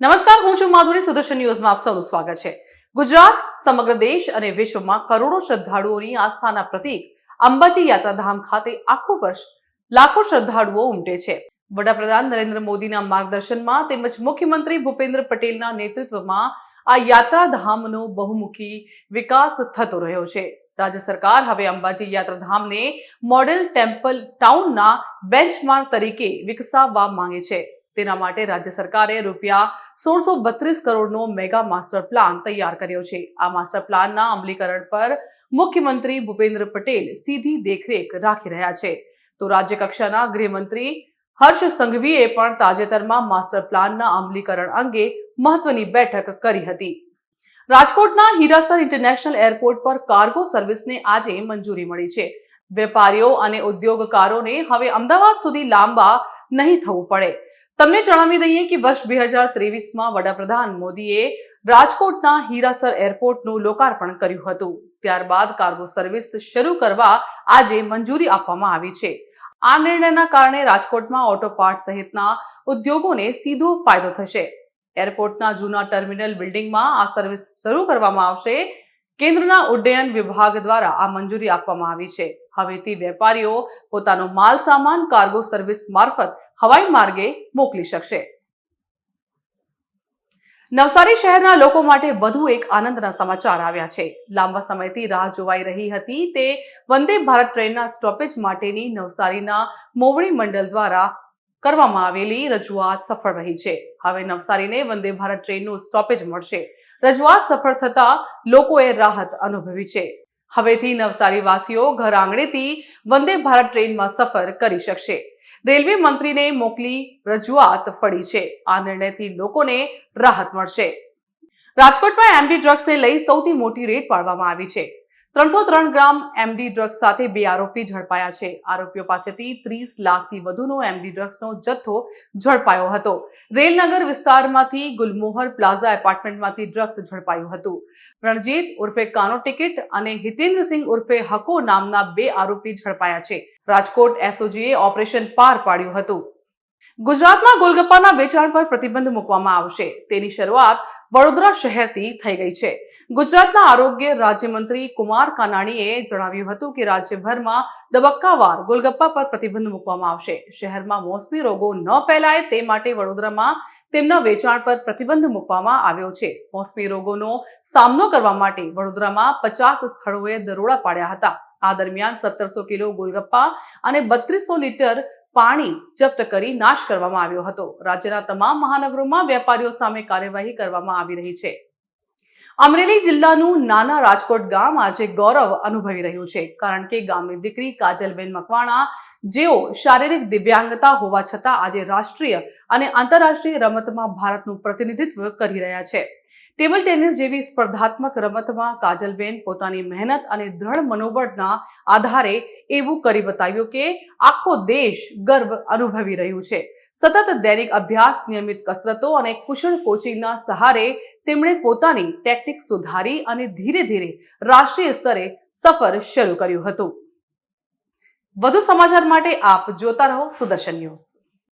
નમસ્કાર, હું છું માધુરી. સુદર્શન ન્યૂઝમાં આપ સૌનું સ્વાગત છે. ગુજરાત, સમગ્ર દેશ અને વિશ્વમાં કરોડો શ્રદ્ધાળુઓની આસ્થાના પ્રતીક અંબાજી યાત્રાધામ ખાતે આખું વર્ષ લાખો શ્રદ્ધાળુઓ ઉમટે છે. વડાપ્રધાન નરેન્દ્ર મોદીના માર્ગદર્શનમાં તેમજ મુખ્યમંત્રી ભૂપેન્દ્ર પટેલના નેતૃત્વમાં આ યાત્રાધામનો બહુમુખી વિકાસ થતો રહ્યો છે. રાજ્ય સરકાર હવે અંબાજી યાત્રાધામને મોડેલ ટેમ્પલ ટાઉનના બેન્ચમાર્ક તરીકે વિકસાવવા માંગે છે. તેના માટે રાજ્ય સરકારે રૂપિયા સોળસો બત્રીસ કરોડનો મેગા માસ્ટર પ્લાન તૈયાર કર્યો છે. આ માસ્ટર પ્લાનના અમલીકરણ પર મુખ્યમંત્રી ભૂપેન્દ્ર પટેલ સીધી દેખરેખ રાખી રહ્યા છે. તો રાજ્ય કક્ષાના ગૃહમંત્રી હર્ષ સંઘવીએ પણ તાજેતરમાં માસ્ટર પ્લાનના અમલીકરણ અંગે મહત્વની બેઠક કરી હતી. રાજકોટના હીરાસર ઇન્ટરનેશનલ એરપોર્ટ પર કાર્ગો સર્વિસને આજે મંજૂરી મળી છે. વેપારીઓ અને ઉદ્યોગકારોને હવે અમદાવાદ સુધી લાંબા નહીં થવું પડે. તમને જણાવી દઈએ કે વર્ષ બે હજાર ત્રેવીસમાં વડાપ્રધાન મોદીએ રાજકોટના હીરાસર એરપોર્ટનું લોકાર્પણ કર્યું હતું. ત્યારબાદ કાર્ગો સર્વિસ શરૂ કરવા આજે મંજૂરી આપવામાં આવી છે. આ નિર્ણયના કારણે રાજકોટમાં ઓટો પાર્ટ સહિતના ઉદ્યોગોને સીધો ફાયદો થશે. એરપોર્ટના જૂના ટર્મિનલ બિલ્ડિંગમાં આ સર્વિસ શરૂ કરવામાં આવશે. કેન્દ્રના ઉડ્ડયન વિભાગ દ્વારા આ મંજૂરી આપવામાં આવી છે. હવેથી વેપારીઓ પોતાનો માલ સામાન કાર્ગો સર્વિસ મારફત હવાઈ માર્ગે મોકલી શકશે. નવસારી શહેરના લોકો માટે વધુ એક આનંદના સમાચાર આવ્યા છે. લાંબા સમયથી રાહ જોવાઈ રહી હતી તે વંદે ભારત ટ્રેનના સ્ટોપેજ માટેની નવસારીના મોવડી મંડળ દ્વારા કરવામાં આવેલી રજૂઆત સફળ રહી છે. હવે નવસારીને વંદે ભારત ટ્રેનનું સ્ટોપેજ મળશે. રજૂઆત સફળ થતા લોકોએ રાહત અનુભવી છે. હવેથી નવસારી વાસીઓ ઘર આંગણેથી વંદે ભારત ટ્રેનમાં સફર કરી શકશે. રેલવે મંત્રીને મોકલી રજૂઆત ફળી છે. આ નિર્ણયથી લોકોને રાહત મળશે. રાજકોટમાં એમડી ડ્રગ્સને લઈ સૌથી મોટી રેડ પાડવામાં આવી છે. ત્રણસો ત્રણ ગ્રામ એમડી ડ્રગ્સ સાથે બે આરોપી ઝડપાયા છે. આરોપીઓ પાસેથી ત્રીસ લાખથી વધુનો એમડી ડ્રગ્સનો જથ્થો ઝડપાયો હતો. રેલનગર વિસ્તારમાંથી ગુલમોહર પ્લાઝા એપાર્ટમેન્ટમાંથી ડ્રગ્સ ઝડપાયું હતું. રણજીત ઉર્ફે કાનો ટિકિટ અને હિતેન્દ્રસિંહ ઉર્ફે હકો નામના બે આરોપી ઝડપાયા છે. રાજકોટ એસઓજીએ ઓપરેશન પાર પાડ્યું હતું. ગુજરાતમાં ગોલગપ્પાના વેચાણ પર પ્રતિબંધ મૂકવામાં આવશે. તેની શરૂઆત વડોદરા શહેરથી થઈ ગઈ છે. ગુજરાતના આરોગ્ય રાજ્યમંત્રી કુમાર કાનાણીએ જણાવ્યું હતું કે રાજ્યભરમાં તબક્કાવાર ગોલગપ્પા પર પ્રતિબંધ મૂકવામાં આવશે. શહેરમાં મોસમી રોગો ન ફેલાય તે માટે વડોદરામાં તેમના વેચાણ પર પ્રતિબંધ મૂકવામાં આવ્યો છે. મોસમી રોગોનો સામનો કરવા માટે વડોદરામાં પચાસ સ્થળોએ દરોડા પાડ્યા હતા. આ દરમિયાન સત્તરસો કિલો ગોલગપ્પા અને બત્રીસો લીટર પાણી જપ્ત કરી નાશ કરવામાં આવ્યો હતો. રાજ્યના તમામ મહાનગરોમાં વેપારીઓ સામે કાર્યવાહી કરવામાં આવી રહી છે. અમરેલી જિલ્લાનું નાના રાજકોટ ગામ આજે ગૌરવ અનુભવી રહ્યું છે, કારણ કે ગામની દીકરી કાજલબેન મકવાણા, જેઓ શારીરિક દિવ્યાંગતા હોવા છતાં આજે રાષ્ટ્રીય અને આંતરરાષ્ટ્રીય રમતમાં ભારતનું પ્રતિનિધિત્વ કરી રહ્યા છે. ટેબલ ટેનિસ જેવી સ્પર્ધાત્મક રમતમાં કાજલબેન પોતાની મહેનત અને દ્રઢ મનોબળના આધારે એવું કરી બતાવ્યું કે આખો દેશ ગર્વ અનુભવી રહ્યું છે. સતત દૈનિક અભ્યાસ, નિયમિત કસરતો અને કુશળ કોચિંગના સહારે તેમણે પોતાની ટેકનિક સુધારી અને ધીરે ધીરે રાષ્ટ્રીય સ્તરે સફર શરૂ કર્યું હતું. વધુ સમાચાર માટે આપ જોતા રહો સુદર્શન ન્યૂઝ.